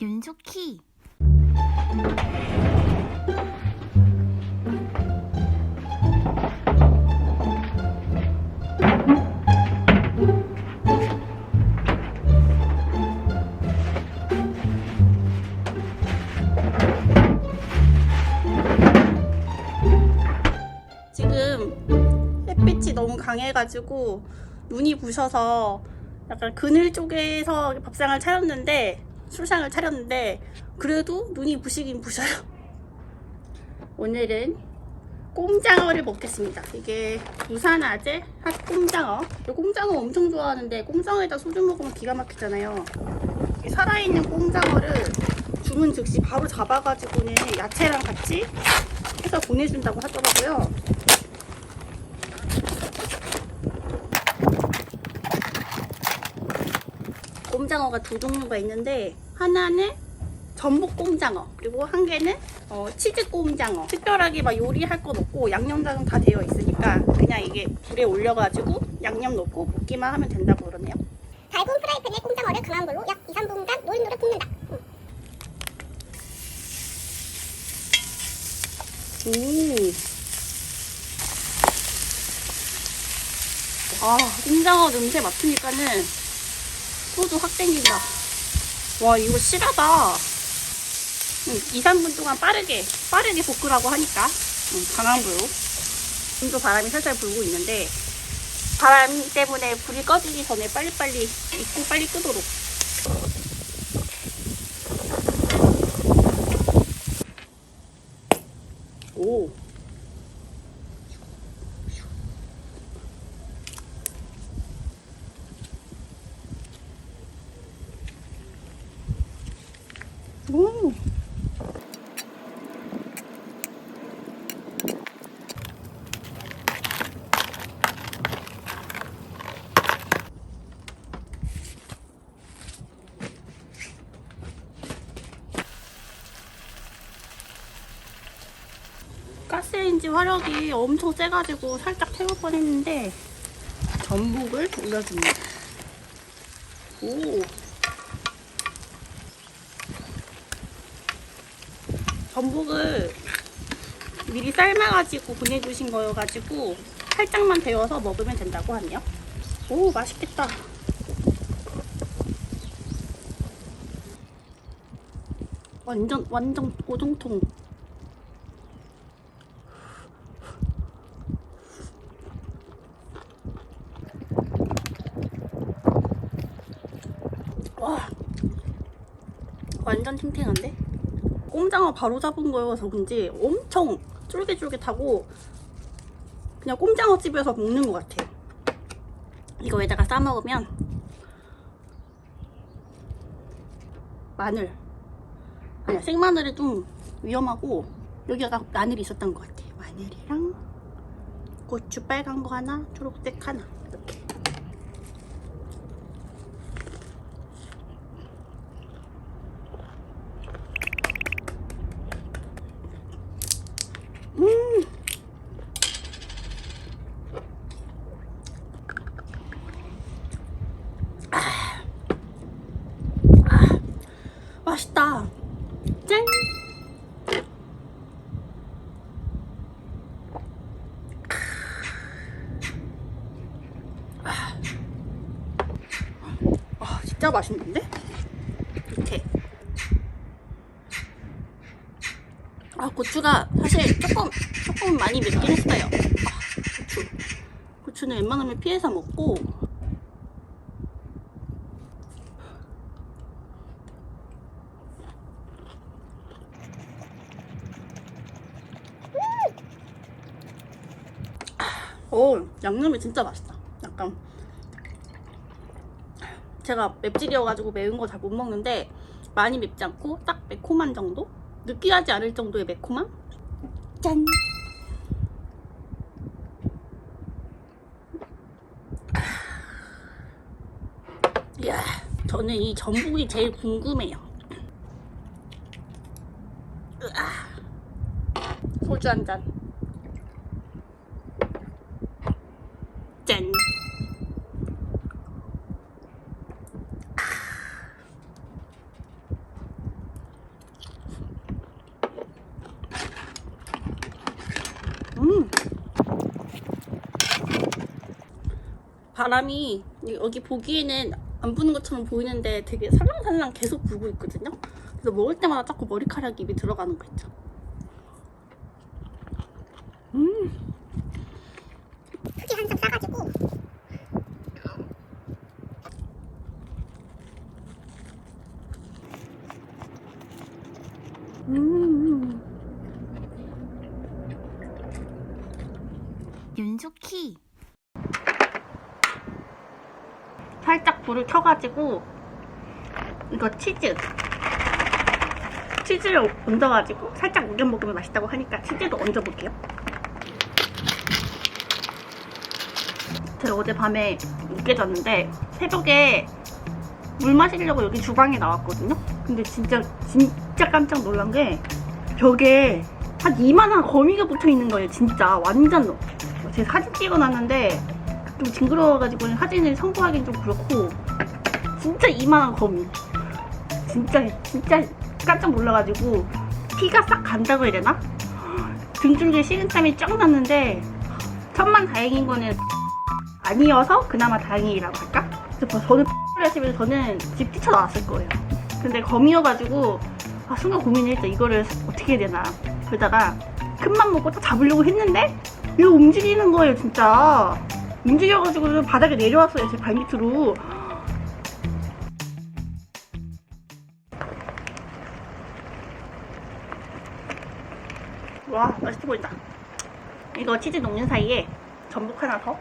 윤숙희. 지금 햇빛이 너무 강해가지고 눈이 부셔서 약간 그늘 쪽에서 밥상을 차렸는데 술상을 차렸는데 그래도 눈이 부시긴 부셔요. 오늘은 꼼장어를 먹겠습니다. 이게 부산 아재 핫 꼼장어. 저 꼼장어 엄청 좋아하는데 꼼장어에다 소주 먹으면 기가 막히잖아요. 이 살아있는 꼼장어를 주문 즉시 바로 잡아가지고는 야채랑 같이 해서 보내준다고 하더라고요. 꼼장어가 두 종류가 있는데 하나는 전복 꼼장어 그리고 한 개는 어, 치즈 꼼장어 특별하게 막 요리할 건 없고 양념장은 다 되어 있으니까 그냥 이게 불에 올려가지고 양념 넣고 볶기만 하면 된다고 그러네요 달군 프라이팬에 꼼장어를 강한 불로 약 2, 3분간 노릇노릇 볶는다. 음. 오. 아, 꼼장어 냄새 맡으니까는 소주 확 땡긴다. 와, 이거 실하다. 응, 2, 3분 동안 빠르게, 빠르게 볶으라고 하니까. 응, 강한 불로. 지금도 바람이 살살 불고 있는데, 바람 때문에 불이 꺼지기 전에 빨리빨리 익고 빨리 끄도록. 오. 오. 가스레인지 화력이 엄청 세가지고 살짝 태울 뻔했는데 전복을 올려줍니다. 오. 전복을 미리 삶아가지고 보내주신 거여가지고 살짝만 데워서 먹으면 된다고 하네요. 오 맛있겠다. 완전 완전 오동통. 와 완전 탱탱한데? 꼼장어 바로 잡은 거여서 그런지 엄청 쫄깃쫄깃하고 그냥 꼼장어 집에서 먹는 것 같아요. 이거에다가 싸 먹으면 마늘. 아니야 생마늘이 좀 위험하고 여기가 마늘이 있었던 것 같아요 마늘이랑 고추 빨간 거 하나 초록색 하나 이렇게 맛있다. 짠! 아, 진짜 맛있는데? 이렇게. 아, 고추가 사실 조금, 조금 많이 맵긴 했어요. 아, 고추. 고추는 웬만하면 피해서 먹고, 오, 양념이 진짜 맛있다. 약간 제가 맵찔이어가지고 매운 거 잘 못 먹는데 많이 맵지 않고 딱 매콤한 정도? 느끼하지 않을 정도의 매콤함? 짠! 이야, 저는 이 전복이 제일 궁금해요. 소주 한 잔. 짠. 바람이 여기 보기에는 안 부는 것처럼 보이는데 되게 살랑살랑 계속 불고 있거든요. 그래서 먹을 때마다 자꾸 머리카락이 입에 들어가는 거 있죠. 크게 한점 싸가지고 음. 윤조키 살짝 불을 켜가지고 이거 치즈 치즈를 얹어가지고 살짝 우겨 먹으면 맛있다고 하니까 치즈도 얹어볼게요. 제가 어제 밤에 늦게 잤는데 새벽에 물 마시려고 여기 주방에 나왔거든요. 근데 진짜 진짜 깜짝 놀란 게 벽에 한 이만한 거미가 붙어 있는 거예요. 진짜 완전 제 사진 찍어놨는데 좀 징그러워가지고 사진을 첨부하기는 좀 그렇고 진짜 이만한 거미. 진짜 진짜 깜짝 놀라가지고 피가 싹 간다고 해야 되나? 등줄기에 식은땀이 쫙 났는데 천만 다행인 거는 아니어서 그나마 다행이라고 할까? 그래서 저는 하시면 저는 집 뛰쳐나왔을 거예요. 근데 거미여가지고 아, 순간 고민을 했죠. 이거를 어떻게 해야 되나. 그러다가 큰맘 먹고 딱 잡으려고 했는데 이거 움직이는 거예요 진짜. 움직여가지고 바닥에 내려왔어요 제 발밑으로 맛있어 보인다 이거 치즈 녹는 사이에 전복 하나 더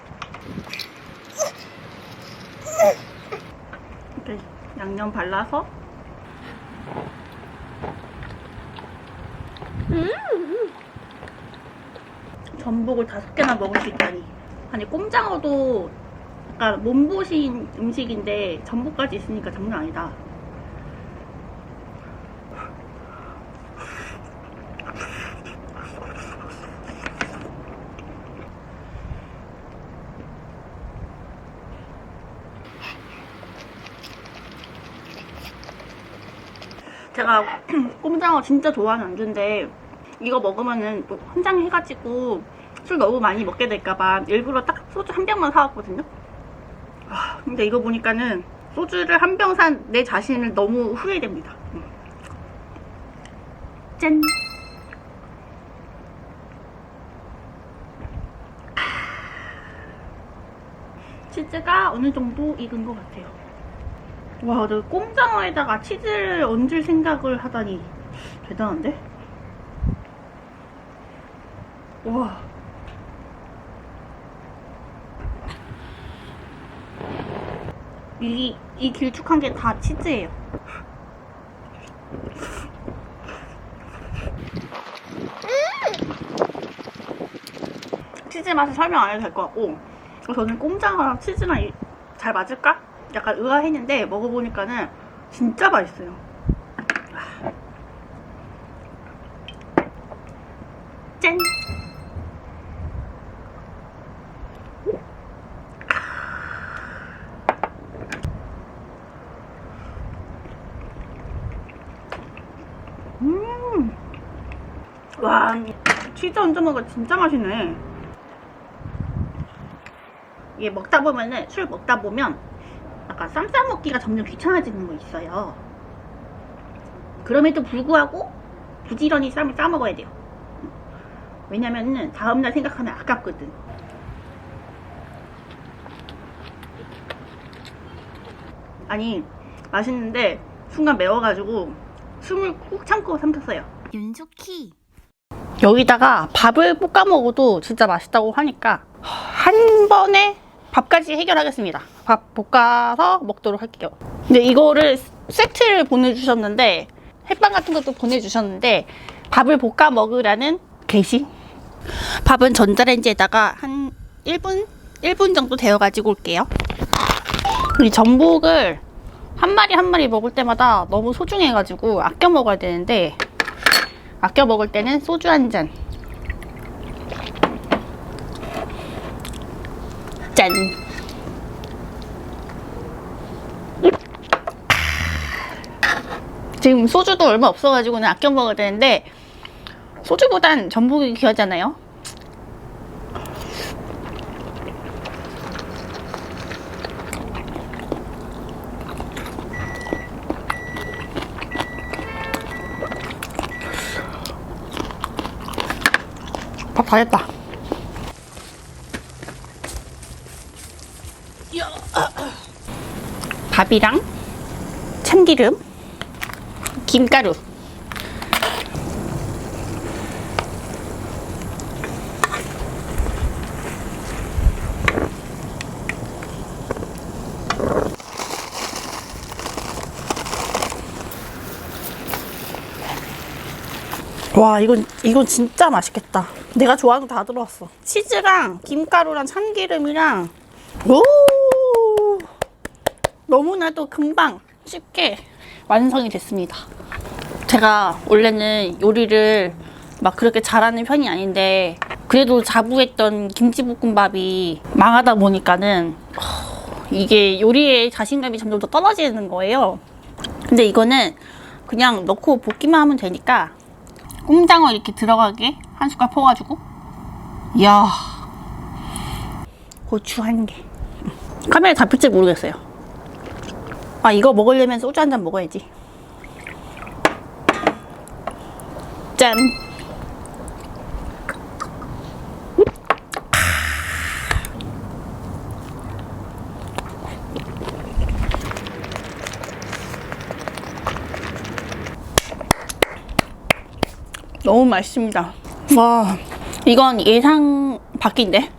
이렇게 양념 발라서 전복을 다섯 개나 먹을 수 있다니. 아니 꼼장어도 약간 몸보신 음식인데 전복까지 있으니까 장난 아니다. 제가 꼼장어 진짜 좋아하는 안주인데 이거 먹으면은 또 한장 해가지고 술 너무 많이 먹게 될까봐 일부러 딱 소주 한 병만 사왔거든요. 아, 근데 이거 보니까는 소주를 한 병 산 내 자신을 너무 후회됩니다. 음. 짠! 치즈가 어느 정도 익은 것 같아요. 와, 내 꼼장어에다가 치즈를 얹을 생각을 하다니 대단한데? 와. 이, 이 길쭉한 게 다 치즈예요. 치즈 맛을 설명 안 해도 될 것 같고 저는 꼼장어랑 치즈랑 이- 잘 맞을까? 약간 의아했는데 먹어보니까는 진짜 맛있어요. 짠! 음! 와, 치즈 얹어 먹으 진짜 맛있네. 이게 먹다 보면은, 술 먹다 보면, 약간 쌈 싸 먹기가 점점 귀찮아지는 거 있어요. 그럼에도 불구하고, 부지런히 쌈을 싸 먹어야 돼요. 왜냐면은, 다음날 생각하면 아깝거든. 아니, 맛있는데, 순간 매워가지고, 숨을 꾹 참고 삼켰어요. 윤조키 여기다가 밥을 볶아 먹어도 진짜 맛있다고 하니까 한 번에 밥까지 해결하겠습니다. 밥 볶아서 먹도록 할게요. 근데 이거를 세트를 보내주셨는데 햇반 같은 것도 보내주셨는데 밥을 볶아 먹으라는 게시. 밥은 전자레인지에다가 한 1분 1분 정도 데워 가지고 올게요. 이 전복을 한 마리 한 마리 먹을 때마다 너무 소중해 가지고 아껴 먹어야 되는데 아껴 먹을 때는 소주 한 잔. 짠. 지금 소주도 얼마 없어가지고는 아껴 먹어야 되는데 소주보단 전복이 귀하잖아요. 밥 다 했다. 밥이랑 참기름, 김가루. 와 이건 이건 진짜 맛있겠다. 내가 좋아하는 거 다 들어왔어. 치즈랑 김가루랑 참기름이랑 오 너무나도 금방 쉽게 완성이 됐습니다. 제가 원래는 요리를 막 그렇게 잘하는 편이 아닌데 그래도 자부했던 김치볶음밥이 망하다 보니까는 어, 이게 요리에 자신감이 점점 더 떨어지는 거예요. 근데 이거는 그냥 넣고 볶기만 하면 되니까 꼼장어 이렇게 들어가게 한 숟갈 퍼가지고 이야 고추 한 개 카메라에 잡힐지 모르겠어요 아 이거 먹으려면 소주 한 잔 먹어야지 짠 너무 맛있습니다. 와, 이건 예상 밖인데?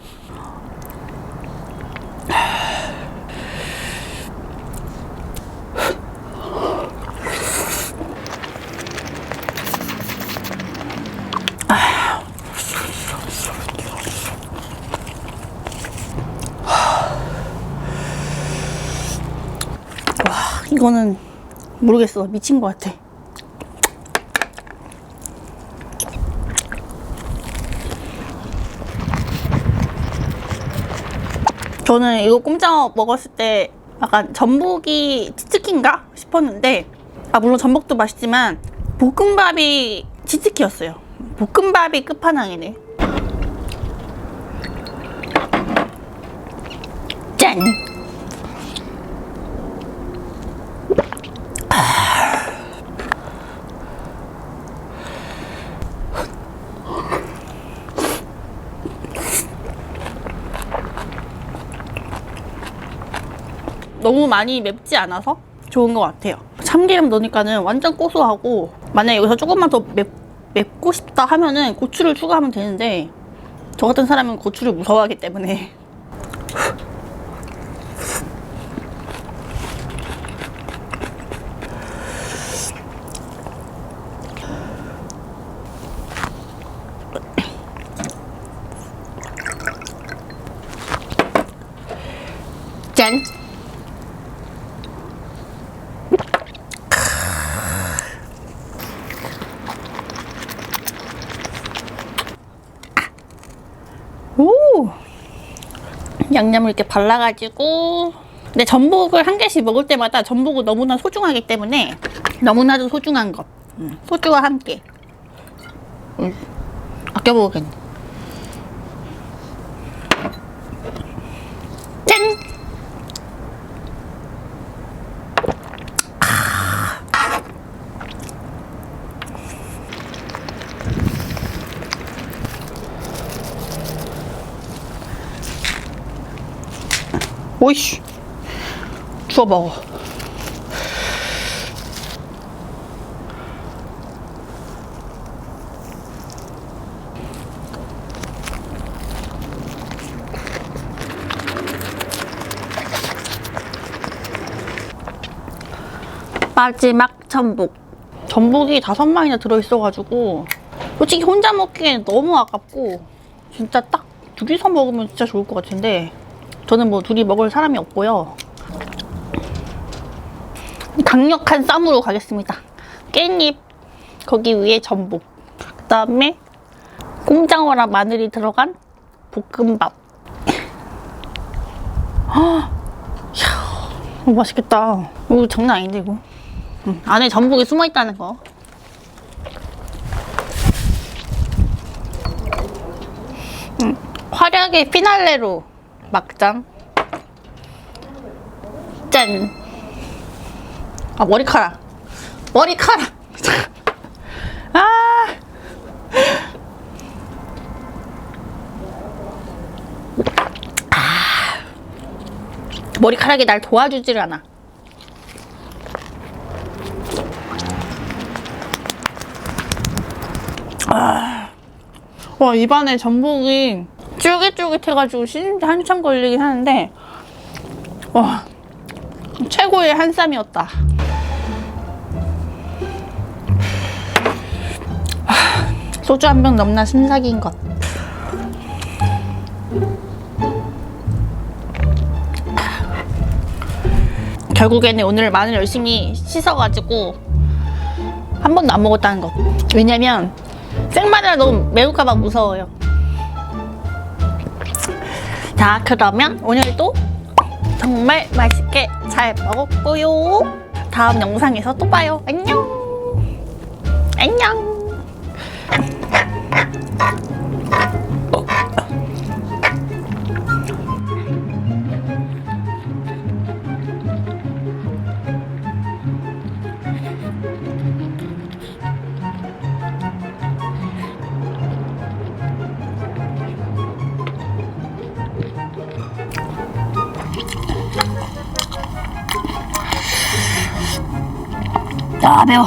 와, 이거는 모르겠어. 미친 것 같아. 저는 이거 꼼장어 먹었을 때 약간 전복이 치트키인가 싶었는데 아 물론 전복도 맛있지만 볶음밥이 치트키였어요. 볶음밥이 끝판왕이네. 짠! 너무 많이 맵지 않아서 좋은 것 같아요. 참기름 넣으니까는 완전 고소하고 만약에 여기서 조금만 더 맵, 맵고 싶다 하면은 고추를 추가하면 되는데 저 같은 사람은 고추를 무서워하기 때문에 짠! 오! 양념을 이렇게 발라가지고 근데 전복을 한 개씩 먹을 때마다 전복은 너무나 소중하기 때문에 너무나도 소중한 것. 음, 소주와 함께. 음, 아껴 먹겠네 오이씨. 주워 먹어. 마지막 전복. 전복이 다섯 마리나 들어있어가지고 솔직히 혼자 먹기엔 너무 아깝고 진짜 딱 둘이서 먹으면 진짜 좋을 것 같은데 저는 뭐 둘이 먹을 사람이 없고요. 강력한 쌈으로 가겠습니다. 깻잎, 거기 위에 전복, 그 다음에 꼼장어랑 마늘이 들어간 볶음밥. 아, 이야, 맛있겠다. 이거 장난 아닌데 이거. 음, 안에 전복이 숨어 있다는 거. 음, 화려하게 피날레로 막장? 짠! 아 머리카락. 머리카락. 아. 아. 머리카락이 날 도와주질 않아. 아. 와, 입안에 전복이 쫄깃쫄깃해가지고 씻는데 한참 걸리긴 하는데 와 최고의 한쌈이었다. 아, 소주 한 병 넘나 심사기인 것. 결국에는 오늘 마늘 열심히 씻어가지고 한 번도 안 먹었다는 거. 왜냐면 생마늘 너무 매울까봐 무서워요. 자, 그러면 오늘도 정말 맛있게 잘 먹었고요. 다음 영상에서 또 봐요. 안녕. 안녕. 아 매워.